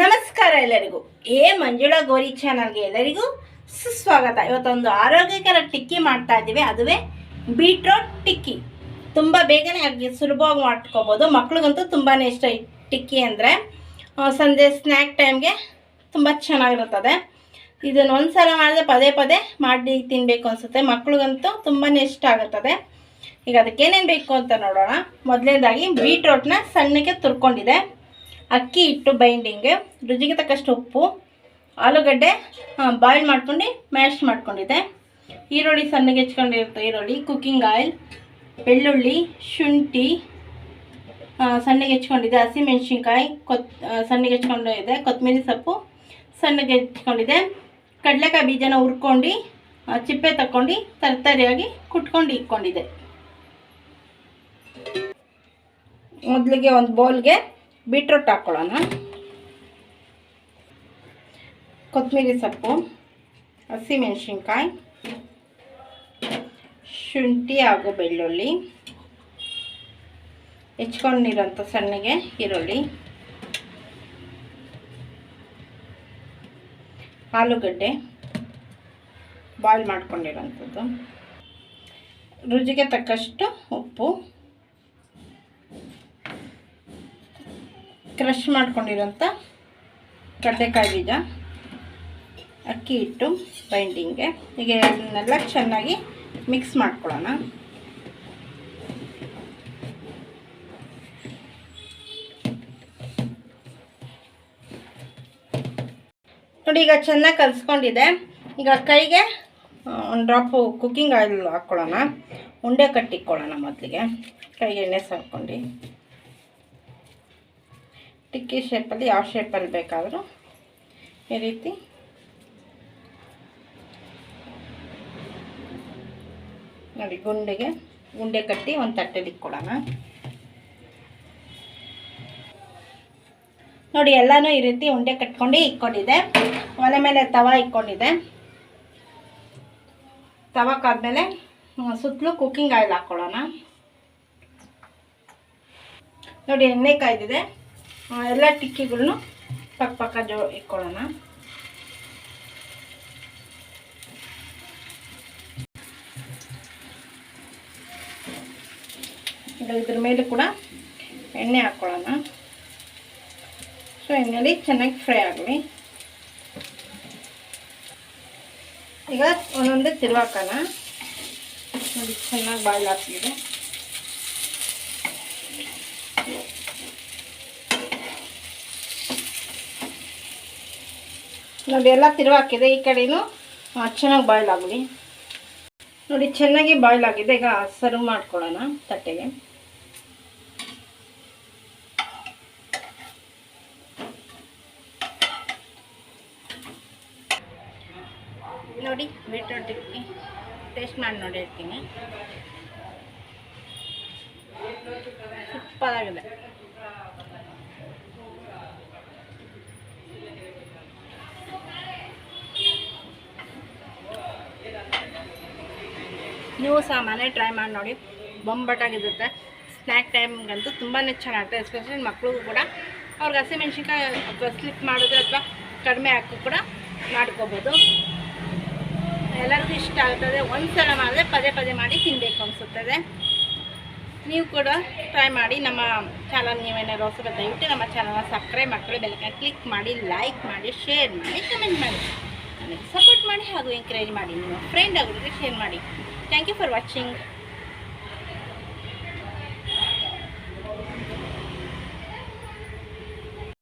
ನಮಸ್ಕಾರ ಎಲ್ಲರಿಗೂ. ಏ ಮಂಜುಳಾ ಗೋರಿ ಚಾನಲ್ಗೆ ಎಲ್ಲರಿಗೂ ಸುಸ್ವಾಗತ. ಇವತ್ತೊಂದು ಆರೋಗ್ಯಕರ ಟಿಕ್ಕಿ ಮಾಡ್ತಾ ಇದ್ದೀವಿ. ಅದುವೇ ಬೀಟ್ರೋಟ್ ಟಿಕ್ಕಿ. ತುಂಬ ಬೇಗನೆ ಆಗಿ ಸುಲಭವಾಗಿ ಮಾಡ್ಕೋಬೋದು. ಮಕ್ಳಿಗಂತೂ ತುಂಬಾ ಇಷ್ಟ ಈ ಟಿಕ್ಕಿ ಅಂದರೆ. ಸಂಜೆ ಸ್ನ್ಯಾಕ್ ಟೈಮ್ಗೆ ತುಂಬ ಚೆನ್ನಾಗಿರುತ್ತದೆ. ಇದನ್ನು ಒಂದು ಸಲ ಮಾಡಿದ್ರೆ ಪದೇ ಪದೇ ಮಾಡಿ ತಿನ್ನಬೇಕು ಅನಿಸುತ್ತೆ. ಮಕ್ಳಿಗಂತೂ ತುಂಬಾ ಇಷ್ಟ ಆಗುತ್ತದೆ. ಈಗ ಅದಕ್ಕೆ ಏನೇನು ಬೇಕು ಅಂತ ನೋಡೋಣ. ಮೊದಲನೇದಾಗಿ ಬೀಟ್ರೋಟ್ನ ಸಣ್ಣಗೆ ತುರ್ಕೊಂಡಿದೆ. ಅಕ್ಕಿ ಹಿಟ್ಟು ಬೈಂಡಿಂಗ್ ರುಚಿಗೆ ತಕ್ಕಷ್ಟು ಉಪ್ಪು, ಆಲೂಗಡ್ಡೆ ಬಾಯ್ಲ್ ಮಾಡ್ಕೊಂಡು ಮ್ಯಾಶ್ ಮಾಡ್ಕೊಂಡಿದ್ದೆ. ಈರುಳ್ಳಿ ಸಣ್ಣಗೆ ಹೆಚ್ಕೊಂಡಿರುತ್ತೆ ಈರುಳ್ಳಿ ಕುಕ್ಕಿಂಗ್ ಆಯಿಲ್ ಬೆಳ್ಳುಳ್ಳಿ, ಶುಂಠಿ ಸಣ್ಣಗೆ ಹೆಚ್ಕೊಂಡಿದೆ ಹಸಿಮೆಣ್ಸಿನ್ಕಾಯಿ, ಕೊತ್ ಸಣ್ಣಗೆ ಹೆಚ್ಕೊಂಡು ಇದೆ ಕೊತ್ತಂಬರಿ ಸೊಪ್ಪು ಸಣ್ಣಗೆ ಹೆಚ್ಕೊಂಡಿದ್ದೆ. ಕಡಲೆಕಾಯಿ ಬೀಜನ ಹುರ್ಕೊಂಡು ಚಿಪ್ಪೆ ತಕ್ಕೊಂಡು ತರತರಿಯಾಗಿ ಕುಟ್ಕೊಂಡು ಇಟ್ಕೊಂಡಿದೆ ಮೊದಲಿಗೆ ಒಂದು ಬೌಲ್ಗೆ ಬೀಟ್ರೋಟ್ ಹಾಕ್ಕೊಳ್ಳೋಣ ಕೊತ್ತಂಬರಿ ಸೊಪ್ಪು, ಹಸಿಮೆಣಸಿನ್ಕಾಯಿ, ಶುಂಠಿ ಹಾಗೂ ಬೆಳ್ಳುಳ್ಳಿ, ಹೆಚ್ಕೊಂಡಿರೋಂಥ ಸಣ್ಣಗೆ ಈರುಳ್ಳಿ, ಆಲೂಗಡ್ಡೆ ಬಾಯ್ಲ್ ಮಾಡ್ಕೊಂಡಿರೋಂಥದ್ದು. ರುಚಿಗೆ ತಕ್ಕಷ್ಟು ಉಪ್ಪು. ಕ್ರಷ್ ಮಾಡ್ಕೊಂಡಿರೋಂಥ ಕಡಲೆಕಾಯಿ ಬೀಜ ಅಕ್ಕಿ ಹಿಟ್ಟು ಬೈಂಡಿಂಗ್ಗೆ ಈಗ ಅದನ್ನೆಲ್ಲ ಚೆನ್ನಾಗಿ ಮಿಕ್ಸ್ ಮಾಡ್ಕೊಳ್ಳೋಣ. ನೋಡಿ, ಈಗ ಚೆನ್ನಾಗಿ ಕಲಿಸ್ಕೊಂಡಿದೆ. ಈಗ ಕೈಗೆ ಒಂದು ಡ್ರಾಪು ಕುಕ್ಕಿಂಗ್ ಆಯಿಲ್ ಹಾಕ್ಕೊಳ್ಳೋಣ ಉಂಡೆ ಕಟ್ಟಿಕ್ಕೊಳ್ಳೋಣ ಮೊದಲಿಗೆ. ಕೈಗೆ ಎಣ್ಣೆ ಸಾಕೊಂಡು ಟಿಕ್ಕಿ ಶೇಪಲ್ಲಿ ಯಾವ ಶೇಪಲ್ಲಿ ಬೇಕಾದರೂ ಈ ರೀತಿ. ನೋಡಿ, ಗುಂಡಿಗೆ, ಗುಂಡೆ ಕಟ್ಟಿ ಒಂದು ತಟ್ಟೆಲಿ ಇಟ್ಕೊಳ್ಳೋಣ. ನೋಡಿ, ಎಲ್ಲನೂ ಈ ರೀತಿ ಉಂಡೆ ಕಟ್ಕೊಂಡು ಇಟ್ಕೊಂಡಿದೆ. ಒಲೆ ಮೇಲೆ ತವ ಇಟ್ಕೊಂಡಿದೆ. ತವಕ್ಕಾದ್ಮೇಲೆ ಸುತ್ತಲೂ ಕುಕ್ಕಿಂಗ್ ಆಯಿಲ್ ಹಾಕ್ಕೊಳ್ಳೋಣ. ನೋಡಿ, ಎಣ್ಣೆ ಕಾಯ್ದಿದೆ. ಎಲ್ಲ ಟಿಕ್ಕಿಗಳನ್ನು ಪಕ್ಕ ಪಕ್ಕ ಜೋ ಇಟ್ಕೊಳ್ಳೋಣ ಇದ್ರ ಮೇಲೆ ಕೂಡ ಎಣ್ಣೆ ಹಾಕ್ಕೊಳ್ಳೋಣ ಸೊ, ಎಣ್ಣೆಲಿ ಚೆನ್ನಾಗಿ ಫ್ರೈ ಆಗಲಿ. ಈಗ ಒಂದೊಂದೇ ತಿರುವಾಕೋಣ ನೋಡಿ, ಚೆನ್ನಾಗಿ ಬಾಯ್ಲ್ ನೋಡಿ, ಎಲ್ಲ ತಿರುವಾಕಿದೆ ಈ ಕಡೆಯೂ ಚೆನ್ನಾಗಿ ಬಾಯ್ಲ್ ಆಗಲಿ. ನೋಡಿ, ಚೆನ್ನಾಗಿ ಬಾಯ್ಲ್ ಆಗಿದೆ. ಈಗ ಸರ್ವ್ ಮಾಡ್ಕೊಳ್ಳೋಣ ತಟ್ಟೆಗೆ. ನೋಡಿ ಬೀಟ್ರೋಟ್ ಇಕ್ಕಿ. ಟೇಸ್ಟ್ ಮಾಡಿ ನೋಡಿ ಇರ್ತೀನಿ ಸೂಪರಾಗಿದೆ. ನೀವು ಸಹ ಮನೆ ಟ್ರೈ ಮಾಡಿ ನೋಡಿ. ಬೊಂಬಟಾಗಿರುತ್ತೆ ಸ್ನ್ಯಾಕ್ ಟೈಮ್ಗಂತೂ ತುಂಬಾ ಚೆನ್ನಾಗುತ್ತೆ ಎಸ್ಪೆಷಲಿ ಮಕ್ಕಳಿಗೂ ಕೂಡ. ಅವ್ರಿಗೆ ಹಸಿಮೆಣ್ಸಿನ್ಕಾಯಿ ಅಥವಾ ಸ್ಲಿಪ್ ಮಾಡಿದ್ರೆ ಅಥವಾ ಕಡಿಮೆ ಹಾಕಿ ಕೂಡ ಮಾಡ್ಕೋಬೋದು. ಎಲ್ಲರಿಗೂ ಇಷ್ಟ ಆಗ್ತದೆ. ಒಂದು ಸಲ ಮಾಡಿದ್ರೆ ಪದೇ ಪದೇ ಮಾಡಿ ತಿನ್ನಬೇಕು ಅನಿಸುತ್ತದೆ. ನೀವು ಕೂಡ ಟ್ರೈ ಮಾಡಿ ನಮ್ಮ ಚಾನಲ್ ನೀವೇನಾದ್ರು ಹೊಸಬ ದಯವಿಟ್ಟು ನಮ್ಮ ಚಾನಲ್ನ ಸಬ್ಸ್ಕ್ರೈಬ್ ಮಾಡ್ಕೊಳ್ಳಿ. ಬೆಲ್ಲಕ್ಕೆ ಕ್ಲಿಕ್ ಮಾಡಿ ಲೈಕ್ ಮಾಡಿ ಶೇರ್ ಮಾಡಿ ಕಮೆಂಟ್ ಮಾಡಿ. ನನಗೆ ಸಪೋರ್ಟ್ ಮಾಡಿ ಹಾಗೂ ಎಂಕರೇಜ್ ಮಾಡಿ. ನಿಮ್ಮ ಫ್ರೆಂಡ್ ಆಗೋದಕ್ಕೆ ಶೇರ್ ಮಾಡಿ. Thank you for watching